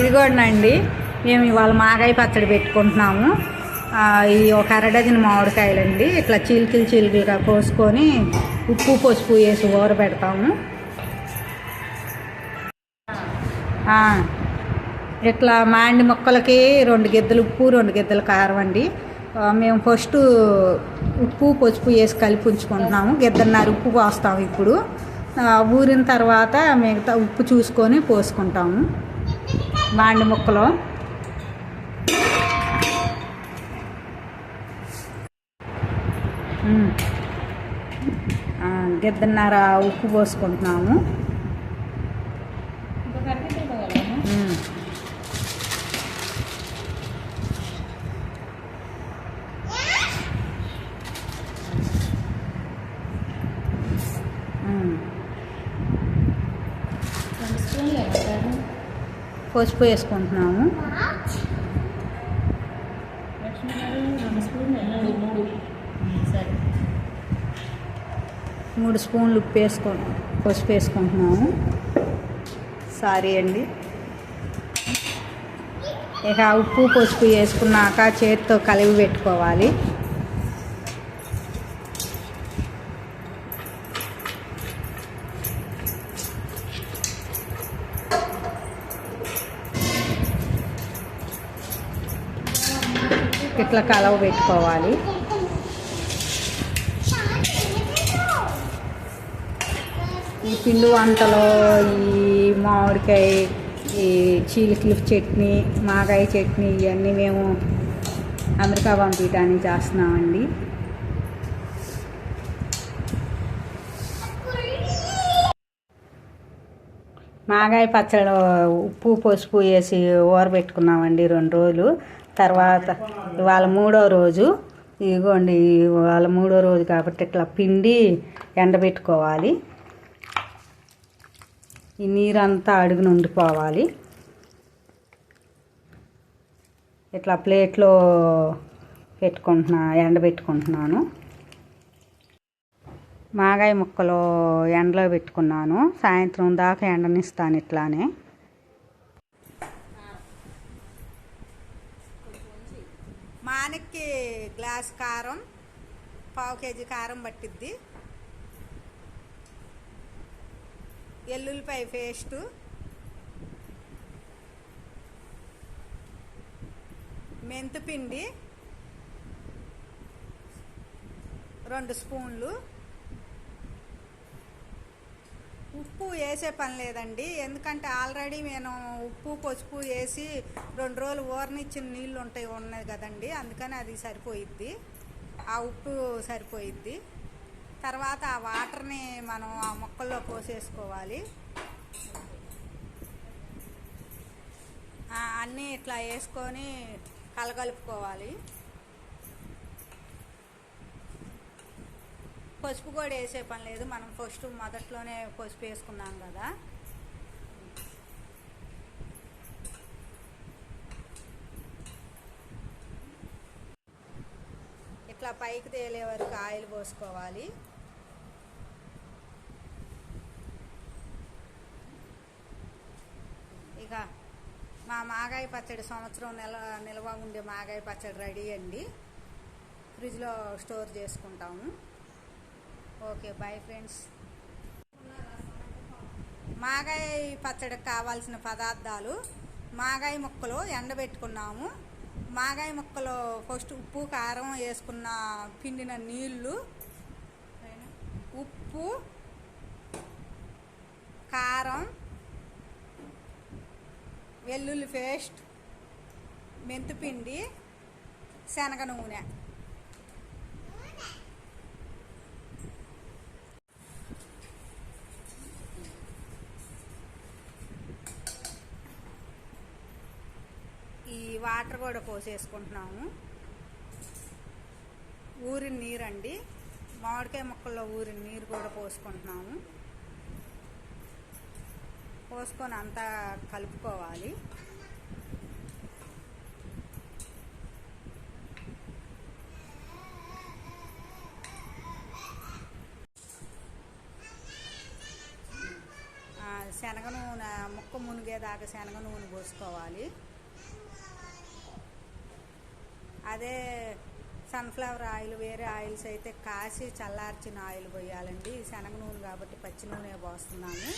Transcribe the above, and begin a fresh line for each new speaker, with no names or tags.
ఇదిగోండి మేము ఇవాళ మాగాయ పచ్చడి పెట్టుకుంటున్నాము. ఈ ఒక అరడజన్ మామిడికాయలండి. ఇట్లా చీలికలు చీలికలుగా కోసుకొని ఉప్పు పసుపు వేసి ఊర పెడతాము ఇట్లా మాండి ముక్కలకి రెండు గిద్దలు ఉప్పు రెండు గిద్దలు కారం అండి. మేము ఫస్ట్ ఉప్పు పసుపు వేసి కలిపి ఉంచుకుంటున్నాము. గిద్దన్నర ఉప్పు పోస్తాము ఇప్పుడు. ఊరిన తర్వాత మిగతా ఉప్పు చూసుకొని పోసుకుంటాము. మాండి ముక్కలు. గిద్దన్నర ఉప్పు పోసుకుంటున్నాము. పసుపు వేసుకుంటున్నాము. మూడు స్పూన్లు ఉప్పు వేసుకో పసుపు వేసుకుంటున్నాము. సారీ అండి. ఇక ఉప్పు పసుపు వేసుకున్నాక చేతితో కలిపి పెట్టుకోవాలి. ఇట్లా కలవ పెట్టుకోవాలి? ఈ పిండి వంటలో ఈ మామిడికాయ ఈ చీలికలు చట్నీ మాగాయ చట్నీ ఇవన్నీ మేము అమెరికా పంపించడానికి చేస్తున్నామండి. మాగాయ పచ్చడి ఉప్పు పసుపు వేసి ఊరబెట్టుకున్నామండి రెండు రోజులు. తర్వాత ఇవాళ మూడో రోజు ఇదిగోండి ఇవాళ మూడో రోజు కాబట్టి ఇట్లా పిండి ఎండబెట్టుకోవాలి. ఈ నీరంతా అడుగున ఉండిపోవాలి. ఇట్లా ప్లేట్లో పెట్టుకుంటున్నా ఎండబెట్టుకుంటున్నాను. మాగాయ ముక్కలు ఎండలో పెట్టుకున్నాను. సాయంత్రం దాకా ఎండనిస్తాను ఇట్లానే. దానికి గ్లాస్ కారం పావు కేజీ కారం పట్టిద్ది. ఎల్లుల్లిపాయ పేస్టు. మెంతిపిండి. రెండు స్పూన్లు. ఉప్పు వేసే పని లేదండి. ఎందుకంటే ఆల్రెడీ నేను ఉప్పు పసుపు వేసి రెండు రోజులు ఊరనిచ్చిన నీళ్ళు ఉంటాయి ఉన్నది కదండి. అందుకని అది సరిపోయిద్ది. ఆ ఉప్పు సరిపోయిద్ది. తర్వాత ఆ వాటర్ని మనం ఆ మొక్కల్లో పోసేసుకోవాలి. అన్నీ ఇట్లా వేసుకొని కలగలుపుకోవాలి. పసుపు కూడా వేసే పని లేదు. మనం ఫస్ట్ మొదట్లోనే పసుపు వేసుకున్నాం కదా. ఇట్లా పైకి తేలే వరకు ఆయిల్ పోసుకోవాలి. ఇక మా మాగాయ పచ్చడి సంవత్సరం నెల నిల్వ ఉండే మాగాయ పచ్చడి రెడీ అండి. ఫ్రిడ్జ్లో స్టోర్ చేసుకుంటాము. ఓకే బాయ్ ఫ్రెండ్స్ మాగాయ పచ్చడికి కావాల్సిన పదార్థాలు మాగాయ ముక్కలు ఎండబెట్టుకున్నాము. మాగాయ ముక్కలు ఫస్ట్ ఉప్పు కారం వేసుకున్న పిండిన నీళ్ళు ఉప్పు కారం వెల్లుల్లి పేస్ట్ మెంతిపిండి శనగ నూనె ఈ వాటర్ కూడా పోసేసుకుంటున్నాము. ఊరిన నీరు అండి మామిడికాయ ముక్కల్లో ఊరిన నీరు కూడా పోసుకుంటున్నాము. పోసుకొని అంతా కలుపుకోవాలి. శనగ నూనె ముక్క మునిగే శనగ నూనె పోసుకోవాలి. అదే సన్ఫ్లవర్ ఆయిల్ వేరే ఆయిల్స్ అయితే కాసి చల్లార్చిన ఆయిల్ పోయాలండి. శనగ నూనె కాబట్టి పచ్చి నూనె పోస్తున్నాము